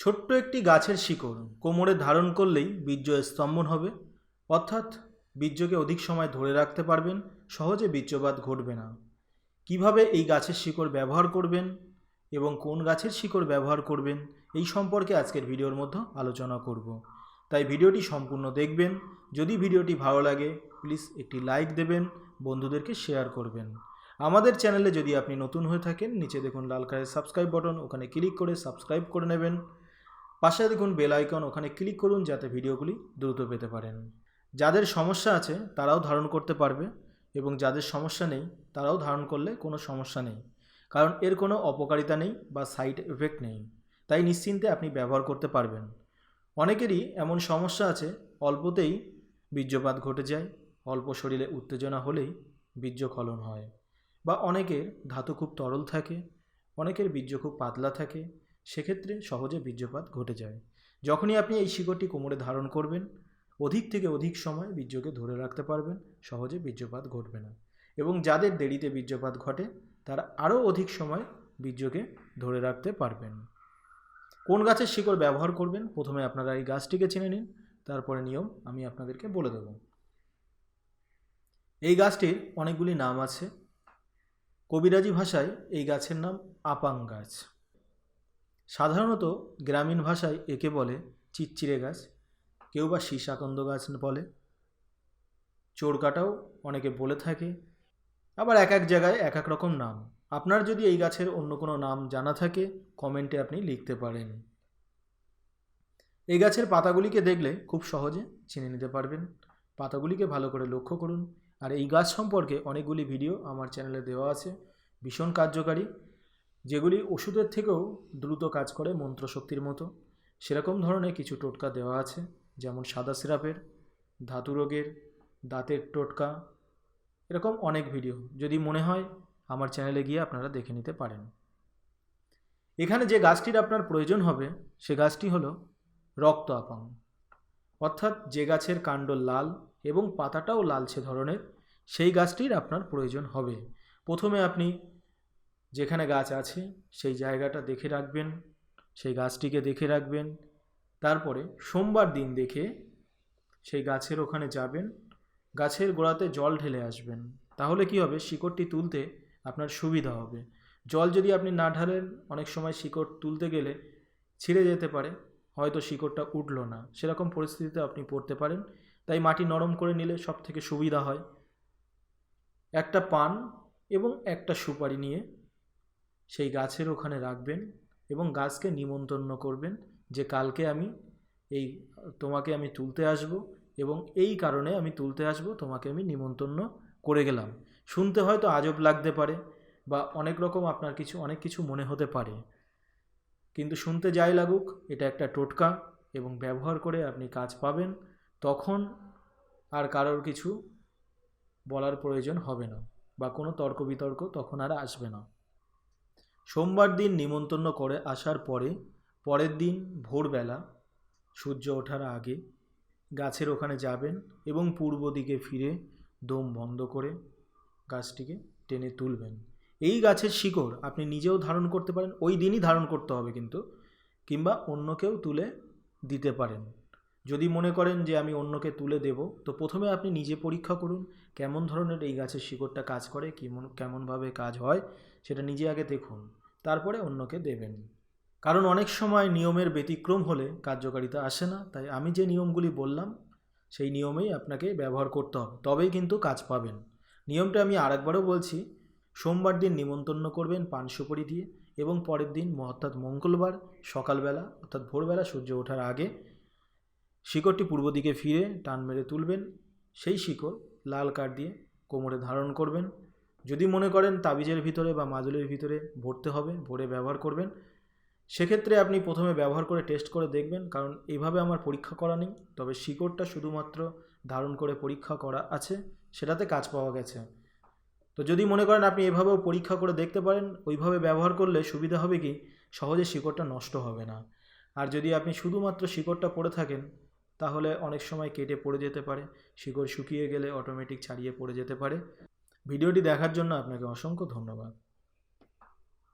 ছোট্ট একটি গাছের শিকড় কোমরে ধারণ করলেই বীর্য স্তম্ভন হবে। অর্থাৎ বীর্যকে অধিক সময় ধরে রাখতে পারবেন, সহজে বীর্যপাত ঘটবে না। কীভাবে এই গাছের শিকড় ব্যবহার করবেন এবং কোন গাছের শিকড় ব্যবহার করবেন, এই সম্পর্কে আজকের ভিডিওর মধ্যে আলোচনা করব। তাই ভিডিওটি সম্পূর্ণ দেখবেন। যদি ভিডিওটি ভালো লাগে, প্লিজ একটি লাইক দেবেন, বন্ধুদেরকে শেয়ার করবেন। আমাদের চ্যানেলে যদি আপনি নতুন হয়ে থাকেন, নিচে দেখুন লাল কালারের সাবস্ক্রাইব বাটন, ওখানে ক্লিক করে সাবস্ক্রাইব করে নেবেন। পাশে দেখুন বেল আইকন ওখানে ক্লিক করুন যাতে ভিডিওগুলি দ্রুত পেতে পারেন। যাদের সমস্যা আছে, তারাও ধারণ করতে পারবে এবং যাদের সমস্যা নেই, তারাও ধারণ করলে কোনো সমস্যা নেই। কারণ এর কোনো অপকারিতা নেই বা সাইড এফেক্ট নেই। তাই নিশ্চিন্তে আপনি ব্যবহার করতে পারবেন। অনেকেরই এমন সমস্যা আছে, অল্পতেই বীর্যপাত ঘটে যায়, অল্প শরীরে উত্তেজনা হলেই বীর্যক্ষলন হয়। বা অনেকের ধাতু খুব তরল থাকে, অনেকের বীর্য খুব পাতলা থাকে সেক্ষেত্রে সহজে বীর্যপাত ঘটে যায়। যখনই আপনি এই শিকড়টি কোমরে ধারণ করবেন, অধিক থেকে অধিক সময় বীর্যকে ধরে রাখতে পারবেন, সহজে বীর্যপাত ঘটবে না। এবং যাদের দেরিতে বীর্যপাত ঘটে, তারা আরও অধিক সময় বীর্যকে ধরে রাখতে পারবেন। কোন গাছের শিকড় ব্যবহার করবেন? প্রথমে আপনারা এই গাছটিকে চিনে নিন, তারপরে নিয়ম আমি আপনাদেরকে বলে দেব। এই গাছটির অনেকগুলি নাম আছে। কবিরাজি ভাষায় এই গাছের নাম আপাং গাছ। সাধারণত গ্রামীণ ভাষায় একে বলে চিচ্চিরে গাছ, কেউ বা সীসাকন্দ গাছ বলে। চোরকাটাও অনেকে বলে থাকে। আবার এক এক জায়গায় এক এক রকম নাম। আপনার যদি এই গাছের অন্য কোনো নাম জানা থাকে, কমেন্টে আপনি লিখতে পারেন। এই গাছের পাতাগুলিকে দেখলে খুব সহজে চিনে নিতে পারবেন। পাতাগুলিকে ভালো করে লক্ষ্য করুন। আর এই গাছ সম্পর্কে অনেকগুলি ভিডিও আমার চ্যানেলে দেওয়া আছে। ভীষণ কার্যকারী। যেগুলি ওষুধের থেকেও দ্রুত কাজ করে মন্ত্রশক্তির মতো। সেরকম ধরনের কিছু টোটকা দেওয়া আছে, যেমন সাদা সিরাপের, ধাতু রোগের, দাঁতের টোটকা, এরকম অনেক ভিডিও। যদি মনে হয়, আমার চ্যানেলে গিয়ে আপনারা দেখে নিতে পারেন। এখানে যে গাছটির আপনার প্রয়োজন হবে, সে গাছটি হলো রক্ত আপাং। অর্থাৎ যে গাছের কাণ্ড লাল এবং পাতাটাও লালচে ধরনের, সেই গাছটির আপনার প্রয়োজন হবে। প্রথমে আপনি যেখানে গাছ আছে, সেই জায়গাটা দেখে রাখবেন, সেই গাছটিকে দেখে রাখবেন। তারপরে সোমবার দিন দেখে সেই গাছের ওখানে যাবেন, গাছের গোড়াতে জল ঢেলে আসবেন। তাহলে কি হবে? শিকড়টি তুলতে আপনার সুবিধা হবে। জল যদি আপনি না ঢালেন, অনেক সময় শিকড় তুলতে গেলে ছিঁড়ে যেতে পারে, হয়তো শিকড়টা উঠল না। সেরকম পরিস্থিতিতে আপনি পড়তে পারেন। তাই মাটি নরম করে নিলে সব থেকে সুবিধা হয়। একটা পান এবং একটা সুপারি নিয়ে সেই গাছের ওখানে রাখবেন এবং গাছকে নিমন্ত্রণ করবেন যে কালকে আমি এই, তোমাকে আমি তুলতে আসব এবং এই কারণে আমি তুলতে আসব, তোমাকে আমি নিমন্ত্রণ করে গেলাম। শুনতে হয়তো আজব লাগতে পারে বা অনেক রকম আপনার কিছু, অনেক কিছু মনে হতে পারে। কিন্তু শুনতে যাই লাগুক, এটা একটা টোটকা এবং ব্যবহার করে আপনি কাজ পাবেন, তখন আর কারোর কিছু বলার প্রয়োজন হবে না বা কোনো তর্ক বিতর্ক তখন আর আসবে না। সোমবার দিন নিমন্ত্রণ করে আসার পরে, পরের দিন ভোরবেলা সূর্য ওঠার আগে গাছের ওখানে যাবেন এবং পূর্ব দিকে ফিরে দম বন্ধ করে গাছটিকে টেনে তুলবেন। এই গাছের শিকড় আপনি নিজেও ধারণ করতে পারেন, ওই দিনই ধারণ করতে হবে কিন্তু, কিংবা অন্যকেও তুলে দিতে পারেন। যদি মনে করেন যে আমি অন্যকে তুলে দেব, তো প্রথমে আপনি নিজে পরীক্ষা করুন কেমন ধরনের এই গাছের শিকড়টা কাজ করে, কেমন, কেমনভাবে কাজ হয়, সেটা নিজে আগে দেখুন, তারপরে অন্যকে দেবেন। কারণ অনেক সময় নিয়মের ব্যতিক্রম হলে কার্যকারিতা আসে না, তাই আমি যে নিয়মগুলি বললাম, সেই নিয়মেই আপনাকে ব্যবহার করতে হবে, তবেই কিন্তু কাজ পাবেন। নিয়মটা আমি আরেকবারও বলছি, সোমবার দিন নিমন্ত্রণ করবেন পান সুপারি দিয়ে, এবং পরের দিন অর্থাৎ মঙ্গলবার সকালবেলা, অর্থাৎ ভোরবেলা সূর্য ওঠার আগে শিকড়টি পূর্ব দিকে ফিরে টান মেরে তুলবেন সেই শিকড় লাল কাঠ দিয়ে কোমরে ধারণ করবেন। যদি মনে করেন তাবিজের ভিতরে বা মাজুলের ভিতরে ভরতে হবে, ভরে ব্যবহার করবেন। সেক্ষেত্রে আপনি প্রথমে ব্যবহার করে টেস্ট করে দেখবেন, কারণ এইভাবে আমার পরীক্ষা করা নেই। তবে শিকড়টা শুধুমাত্র ধারণ করে পরীক্ষা করা আছে, সেটাতে কাজ পাওয়া গেছে। তো যদি মনে করেন আপনি এভাবেও পরীক্ষা করে দেখতে পারেন, ওইভাবে ব্যবহার করলে সুবিধা হবে কি? সহজে শিকড়টা নষ্ট হবে না। আর যদি আপনি শুধুমাত্র শিকড়টা পড়ে থাকেন তাহলে অনেক সময় কেটে পড়ে যেতে পারে। শিকড় শুকিয়ে গেলে অটোমেটিক ছাড়িয়ে পড়ে যেতে পারে। ভিডিওটি দেখার জন্য আপনাকে অসংখ্য ধন্যবাদ।